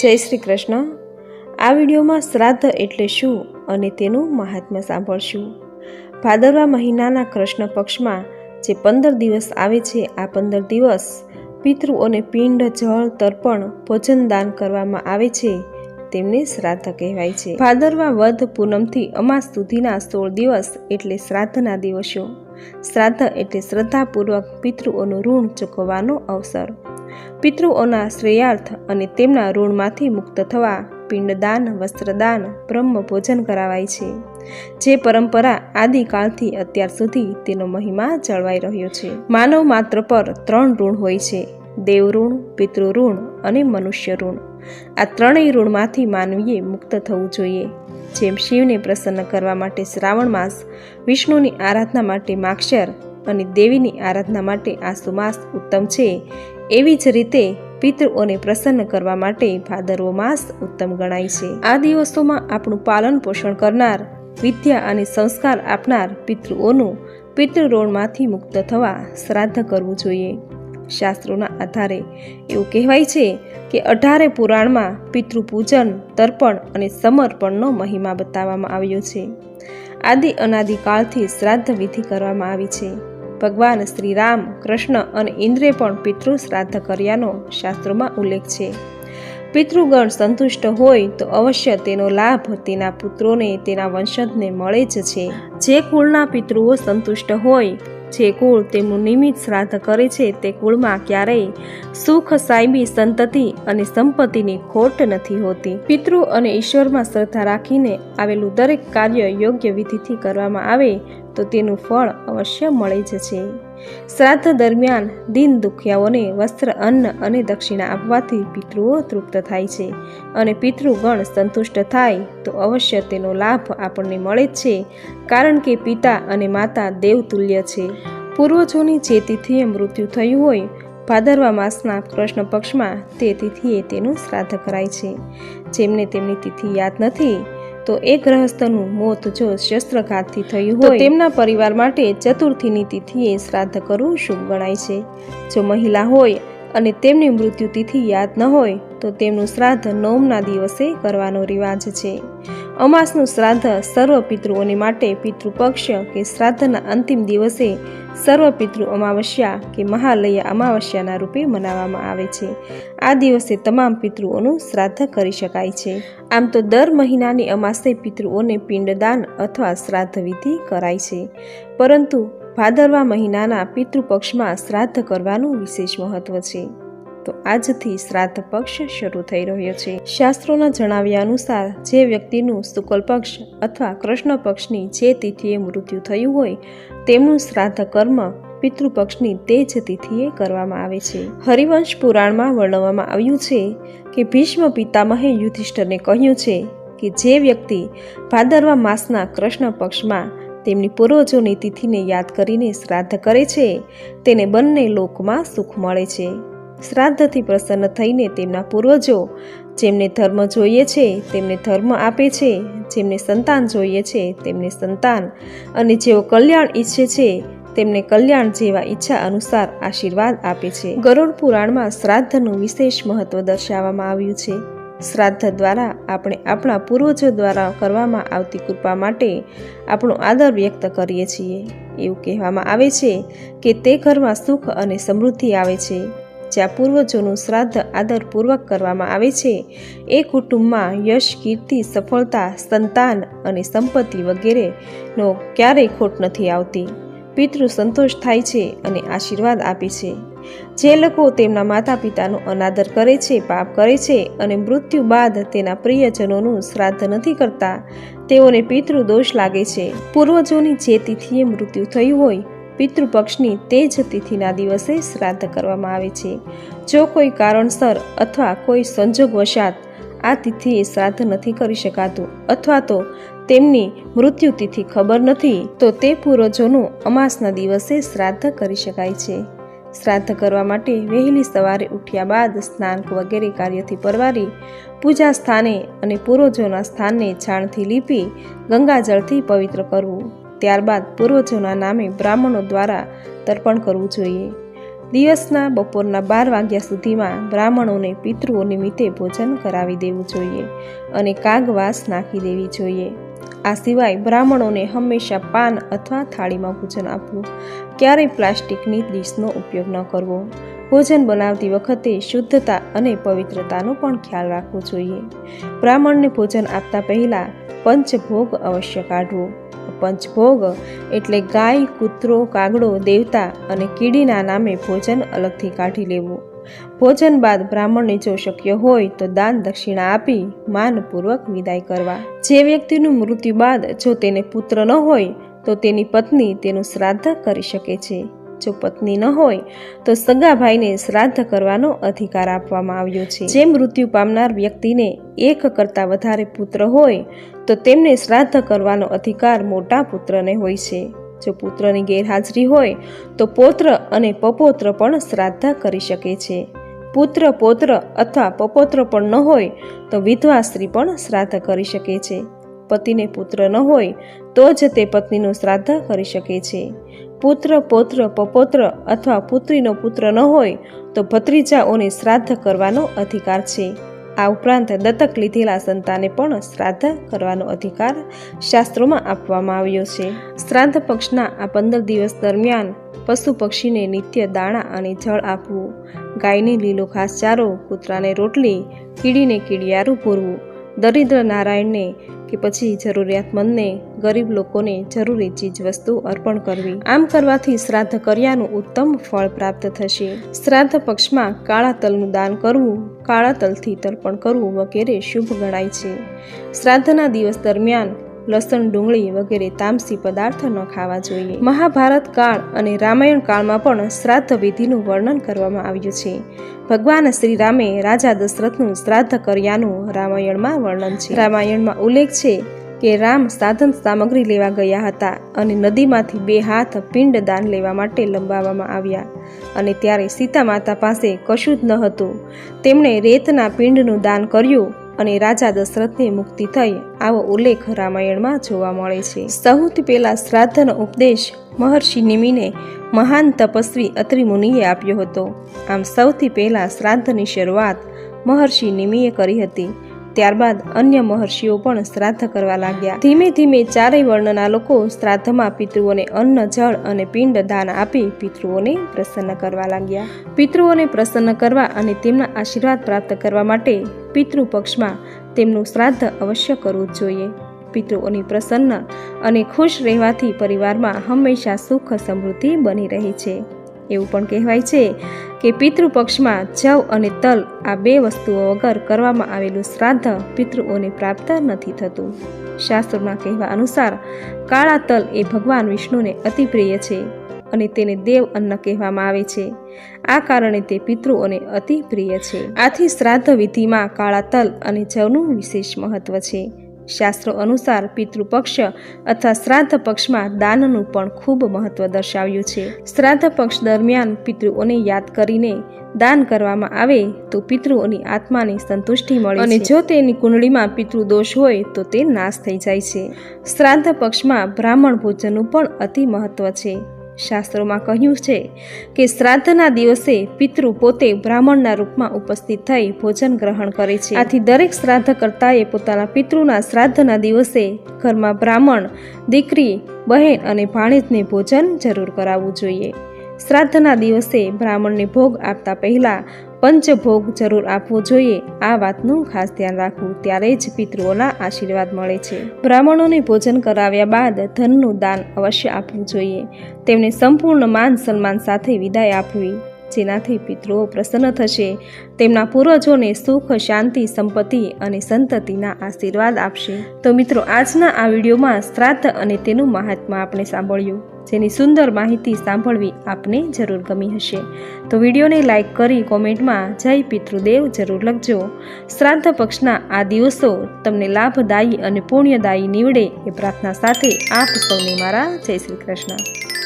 જય શ્રી કૃષ્ણ. આ વિડીયોમાં શ્રાદ્ધ એટલે શું અને તેનું મહાત્મ્ય સાંભળશું. ભાદરવા મહિનાના કૃષ્ણ પક્ષમાં જે પંદર દિવસ આવે છે, આ પંદર દિવસ પિતૃઓને પિંડ જળ તર્પણ ભોજન દાન કરવામાં આવે છે, તેમને શ્રાદ્ધ કહેવાય છે. ભાદરવા વધ પૂનમથી અમાસ સુધીના સોળ દિવસ એટલે શ્રાદ્ધના દિવસો. શ્રાદ્ધ એટલે શ્રદ્ધાપૂર્વક પિતૃઓનું ઋણ ચૂકવવાનો અવસર. પિતૃઓના શ્રેયાર્થ અને તેમના ઋણમાંથી મુક્ત થવા પિંડદાન, વસ્ત્રદાન, બ્રહ્મ ભોજન કરાવાય છે. જે પરંપરા આદિકાળથી અત્યાર સુધી તેનો મહિમા જળવાઈ રહ્યો છે. માનવ માત્ર પર ત્રણ ઋણ હોય છે. દેવ ઋણ, પિતૃ અને મનુષ્ય ઋણ. આ ત્રણેય ઋણમાંથી માનવીએ મુક્ત થવું જોઈએ. જેમ શિવને પ્રસન્ન કરવા માટે શ્રાવણ માસ, વિષ્ણુની આરાધના માટે માક્ષર અને દેવીની આરાધના માટે આ સુમાસ ઉત્તમ છે. એવી જ રીતે પિતૃઓને પ્રસન્ન કરવા માટે ભાદરવો માસ ઉત્તમ ગણાય છે. આ દિવસોમાં આપણું પાલન પોષણ કરનાર, વિદ્યા અને સંસ્કાર આપનાર પિતૃઓનું પિતૃઋણમાંથી મુક્ત થવા શ્રાદ્ધ કરવું જોઈએ. શાસ્ત્રોના આધારે એવું કહેવાય છે કે અઢારે પુરાણમાં પિતૃપૂજન, તર્પણ અને સમર્પણનો મહિમા બતાવવામાં આવ્યો છે. આદિ અનાદિકાળથી શ્રાદ્ધ વિધિ કરવામાં આવી છે. ભગવાન શ્રી રામ કૃષ્ણ અને ઇન્દ્રે પણ પિતૃ શ્રાદ્ધ કર્યાનો શાસ્ત્રોમાં ઉલ્લેખ છે. પિતૃગણ સંતુષ્ટ હોય તો અવશ્ય તેનો લાભ તેના પુત્રોને, તેના વંશજને મળે જ છે. જે કુળના પિતૃઓ સંતુષ્ટ હોય, જે કુળ તેમનું નિમિત્ત શ્રાદ્ધ કરે છે તે કુળમાં ક્યારેય સુખ, સાયબી સંતતિ અને સંપત્તિની ખોટ નથી હોતી. પિતૃ અને ઈશ્વરમાં શ્રદ્ધા રાખીને આવેલું દરેક કાર્ય યોગ્ય વિધિથી કરવામાં આવે તો તેનું ફળ અવશ્ય મળે જ છે શ્રાદ્ધ દરમિયાન દિન દુખિયાઓને વસ્ત્ર, અન્ન અને દક્ષિણા આપવાથી પિતૃઓ તૃપ્ત થાય છે અને પિતૃગણ સંતુષ્ટ થાય તો અવશ્ય તેનો લાભ આપણને મળે જ છે, કારણ કે પિતા અને માતા દેવતુલ્ય છે. પૂર્વજોની જે તિથિએ મૃત્યુ થયું હોય, ભાદરવા માસના કૃષ્ણ પક્ષમાં તે તિથિએ તેનું શ્રાદ્ધ કરાય છે. જેમને તેમની તિથિ યાદ નથી તો એ ગ્રહસ્થનું મોત જો શસ્ત્રઘાતથી થયું હોય તેમના પરિવાર માટે ચતુર્થીની તિથિએ શ્રાદ્ધ કરવું શુભ ગણાય છે. જો મહિલા હોય અને તેમની મૃત્યુ તિથિ યાદ ન હોય તો તેમનું શ્રાદ્ધ નોમના દિવસે કરવાનો રિવાજ છે. અમાસનું શ્રાદ્ધ સર્વ પિતૃઓને માટે પિતૃપક્ષ કે શ્રાદ્ધના અંતિમ દિવસે સર્વ પિતૃ અમાવસ્યા કે મહાલય અમાવસ્યાના રૂપે મનાવવામાં આવે છે. આ દિવસે તમામ પિતૃઓનું શ્રાદ્ધ કરી શકાય છે. આમ તો દર મહિનાની અમાસે પિતૃઓને પિંડદાન અથવા શ્રાદ્ધ વિધિ કરાય છે. પરંતુ ભાદરવા મહિનાના પિતૃપક્ષમાં શ્રાદ્ધ કરવાનું વિશેષ મહત્વ છે. તો આજથી શ્રાદ્ધ પક્ષ શરૂ થઈ રહ્યો છે. શાસ્ત્રોના જણાવ્યા અનુસાર જે વ્યક્તિનું શુક્લ પક્ષ અથવા કૃષ્ણ પક્ષની જે તિથિએ મૃત્યુ થયું હોય, તેમનું શ્રાદ્ધ કર્મ પિતૃપક્ષની તે જ તિથિએ કરવામાં આવે છે. હરિવંશ પુરાણમાં વર્ણવવામાં આવ્યું છે કે ભીષ્મ પિતામહે યુધિષ્ઠરને કહ્યું છે કે જે વ્યક્તિ ભાદરવા માસના કૃષ્ણ પક્ષમાં તેમની પૂર્વજોની તિથિને યાદ કરીને શ્રાદ્ધ કરે છે, તેને બંને લોકમાં સુખ મળે છે. શ્રાદ્ધથી પ્રસન્ન થઈને તેમના પૂર્વજો, જેમને ધર્મ જોઈએ છે, તેમને ધર્મ આપે છે, જેમને સંતાન જોઈએ છે, તેમને સંતાન. અને જેઓ કલ્યાણ ઈચ્છે છે, તેમને કલ્યાણ જેવા ઈચ્છા અનુસાર આશીર્વાદ આપે છે. ગરુડ પુરાણમાં શ્રાદ્ધનું વિશેષ મહત્વ દર્શાવવામાં આવ્યું છે. શ્રાદ્ધ દ્વારા આપણે આપણા પૂર્વજો દ્વારા કરવામાં આવતી કૃપા માટે આપણો આદર વ્યક્ત કરીએ છીએ. એવું કહેવામાં આવે છે કે તે ઘરમાં સુખ અને સમૃદ્ધિ આવે છે. જ્યાં પૂર્વજોનું શ્રાદ્ધ આદરપૂર્વક કરવામાં આવે છે. એ કુટુંબમાં યશ, કીર્તિ, સફળતા, સંતાન અને સંપત્તિ વગેરેનો ક્યારેય ખોટ નથી આવતી. પિતૃ સંતોષ થાય છે અને આશીર્વાદ આપે છે. જે લોકો તેમના માતા પિતાનો અનાદર કરે છે, પાપ કરે છે અને મૃત્યુ બાદ તેના પ્રિયજનોનું શ્રાદ્ધ નથી કરતા, તેઓને પિતૃ દોષ લાગે છે. પૂર્વજોની જે તિથિએ મૃત્યુ થયું હોય પિતૃપક્ષની તે જ તિથિના દિવસે શ્રાદ્ધ કરવામાં આવે છે. જો કોઈ કારણસર અથવા કોઈ સંજોગવશાત આ તિથિએ શ્રાદ્ધ નથી કરી શકાતું અથવા તો તેમની મૃત્યુ તિથિ ખબર નથી, તો તે પૂર્વજોનું અમાસના દિવસે શ્રાદ્ધ કરી શકાય છે. શ્રાદ્ધ કરવા માટે વહેલી સવારે ઉઠ્યા બાદ સ્નાન વગેરે કાર્યથી પરવારી, પૂજા સ્થાને અને પૂર્વજોના સ્થાનને છાણથી લીપી ગંગાજળથી પવિત્ર કરવું. ત્યારબાદ પૂર્વજોના નામે બ્રાહ્મણો દ્વારા તર્પણ કરવું જોઈએ. દિવસના બપોરના બાર વાગ્યા સુધીમાં બ્રાહ્મણોને પિતૃઓ નિમિત્તે ભોજન કરાવી દેવું જોઈએ અને કાગવાસ નાખી દેવી જોઈએ. આ સિવાય બ્રાહ્મણોને હંમેશા પાન અથવા થાળીમાં ભોજન આપવું. ક્યારેય પ્લાસ્ટિકની ડીશનો ઉપયોગ ન કરવો. ભોજન બનાવતી વખતે શુદ્ધતા અને પવિત્રતાનો પણ ખ્યાલ રાખવો જોઈએ. બ્રાહ્મણને ભોજન આપતા પહેલાં પંચભોગ અવશ્ય કાઢવો. પંચભોગ એટલે ગાય, કૂતરો, કાગડો, દેવતા અને કીડીના નામે ભોજન અલગથી કાઢી લેવું. ભોજન બાદ બ્રાહ્મણને જો શક્ય હોય તો દાન દક્ષિણા આપી માનપૂર્વક વિદાય કરવા. જે વ્યક્તિનું મૃત્યુ બાદ જો તેને પુત્ર ન હોય તો તેની પત્ની તેનું શ્રાદ્ધ કરી શકે છે. જો પત્ની ન હોય, તો સગા ભાઈને શ્રાદ્ધ કરવાનો અધિકાર આપવામાં આવ્યો છે. જે મૃત્યુ પામનાર વ્યક્તિને એક કરતાં વધારે પુત્ર હોય, તો તેમને શ્રાદ્ધ કરવાનો અધિકાર મોટા પુત્રને હોય છે. જો પુત્રની ગેરહાજરી હોય, તો પૌત્ર અને પપોત્ર પણ શ્રાદ્ધ કરી શકે છે. પુત્ર, પૌત્ર અથવા પપોત્ર પણ ન હોય, તો વિધવા સ્ત્રી પણ શ્રાદ્ધ કરી શકે છે. પતિને પુત્ર ન હોય, તો જ તે પત્નીનું શ્રાદ્ધ કરી શકે છે. પુત્ર, પૌત્ર, પપોત્ર અથવા પુત્રીનો પુત્ર ન હોય, તો ભત્રીજાઓને શ્રાદ્ધ કરવાનો અધિકાર છે. આ ઉપરાંત દત્તક લીધેલા સંતાને પણ શ્રાદ્ધ કરવાનો અધિકાર શાસ્ત્રોમાં આપવામાં આવ્યો છે. શ્રાદ્ધ પક્ષના આ પંદર દિવસ દરમિયાન પશુ પક્ષીને નિત્ય દાણા અને જળ આપવું, ગાયને લીલો ઘાસચારો, કૂતરાને રોટલી, કીડીને કીડિયારું પૂરવું, દરિદ્ર નારાયણને કે પછી જરૂરિયાતમંદને ગરીબ લોકોને જરૂરી ચીજ વસ્તુ અર્પણ કરવી. આમ કરવાથી શ્રાદ્ધ કર્યાનું ઉત્તમ ફળ પ્રાપ્ત થશે. શ્રાદ્ધ પક્ષમાં કાળા તલનું દાન કરવું, કાળા તલથી તર્પણ કરવું વગેરે શુભ ગણાય છે. શ્રાદ્ધના દિવસ દરમિયાન લસણ, ડુંગળી વગેરે તામસી પદાર્થ ન ખાવા જોઈએ. મહાભારત કાળ અને રામાયણ કાળમાં પણ શ્રાદ્ધ વિધિનું વર્ણન કરવામાં આવ્યું છે. ભગવાન શ્રી રામે રાજા દશરથનું શ્રાદ્ધ કર્યાનું રામાયણમાં વર્ણન છે. રામાયણમાં ઉલ્લેખ છે કે રામ સાધન સામગ્રી લેવા ગયા હતા અને નદીમાંથી બે હાથ પિંડ દાન લેવા માટે લંબાવવામાં આવ્યા અને ત્યારે સીતા માતા પાસે કશું જ ન હતું. તેમણે રેતના પિંડનું દાન કર્યું અને રાજા દશરથને મુક્તિ થઈ આવો ઉલ્લેખ રામાયણમાં જોવા મળે છે. સૌથી પહેલા શ્રાદ્ધનો ઉપદેશ મહર્ષિ નિમિને મહાન તપસ્વી અત્રિ મુનિએ આપ્યો હતો. આમ સૌથી પહેલા શ્રાદ્ધની શરૂઆત મહર્ષિ નિમિએ કરી હતી. ત્યારબાદ અન્ય મહર્ષિઓ પણ શ્રાદ્ધ કરવા લાગ્યા. ધીમે ધીમે ચારેય વર્ણના લોકો શ્રાદ્ધમાં પિતૃઓને અન્ન, જળ અને પિંડ દાન આપી પિતૃઓને પ્રસન્ન કરવા લાગ્યા. પિતૃઓને પ્રસન્ન કરવા અને તેમના આશીર્વાદ પ્રાપ્ત કરવા માટે પિતૃ પક્ષમાં તેમનું શ્રાદ્ધ અવશ્ય કરવું જ જોઈએ. પિતૃઓની પ્રસન્ન અને ખુશ રહેવાથી પરિવારમાં હંમેશા સુખ સમૃદ્ધિ બની રહે છે. એવું પણ કહેવાય છે કે પિતૃપક્ષમાં જવ અને તલ આ બે વસ્તુઓ વગર કરવામાં આવેલું શ્રાદ્ધ પિતૃઓને પ્રાપ્ત નથી થતું. શાસ્ત્રોના કહેવા અનુસાર કાળા તલ એ ભગવાન વિષ્ણુને અતિ પ્રિય છે અને તેને દેવ અન્ન કહેવામાં આવે છે. આ કારણે તે પિતૃઓને અતિ પ્રિય છે. આથી શ્રાદ્ધ વિધિમાં કાળા તલ અને જવનું વિશેષ મહત્વ છે. શાસ્ત્રો અનુસાર પિતૃપક્ષ અથવા શ્રાદ્ધ પક્ષમાં દાનનું પણ ખૂબ મહત્વ દર્શાવ્યું છે. શ્રાદ્ધ પક્ષ દરમિયાન પિતૃઓને યાદ કરીને દાન કરવામાં આવે તો પિતૃઓની આત્માને સંતુષ્ટિ મળે અને જો તેની કુંડળીમાં પિતૃ દોષ હોય તો તે નાશ થઈ જાય છે. શ્રાદ્ધ પક્ષમાં બ્રાહ્મણ ભોજનનું પણ અતિ મહત્વ છે. શાસ્ત્રોમાં કહ્યું છે કે શ્રાદ્ધના દિવસે પિતૃ પોતે બ્રાહ્મણના રૂપમાં ઉપસ્થિત થઈ ભોજન ગ્રહણ કરે છે. આથી દરેક શ્રાદ્ધ કરતાએ પોતાના પિતૃના શ્રાદ્ધના દિવસે ઘરમાં બ્રાહ્મણ, દીકરી, બહેન અને ભાણેજને ભોજન જરૂર કરાવવું જોઈએ. શ્રાદ્ધના દિવસે બ્રાહ્મણને ભોગ આપતા પહેલા પંચભોગ જરૂર આપવો જોઈએ. આ વાતનું ખાસ ધ્યાન રાખવું. ત્યારે જ પિતૃઓના આશીર્વાદ મળે છે. બ્રાહ્મણોને ભોજન કરાવ્યા બાદ ધનનું દાન અવશ્ય આપવું જોઈએ. તેમને સંપૂર્ણ માન સન્માન સાથે વિદાય આપવી. જેનાથી પિતૃઓ પ્રસન્ન થશે. તેમના પૂર્વજોને સુખ, શાંતિ, સંપત્તિ અને સંતતિના આશીર્વાદ આપશે. તો મિત્રો, આજના આ વિડીયોમાં શ્રાદ્ધ અને તેનું મહાત્મા આપણે સાંભળ્યું. જેની સુંદર માહિતી સાંભળવી આપને જરૂર ગમી હશે. તો વિડીયોને લાઇક કરી કોમેન્ટમાં જય પિતૃદેવ જરૂર લખજો. શ્રાદ્ધ પક્ષના આ દિવસો તમને લાભદાયી અને પુણ્યદાયી નીવડે એ પ્રાર્થના સાથે આપ સૌને મારા જય શ્રી કૃષ્ણ.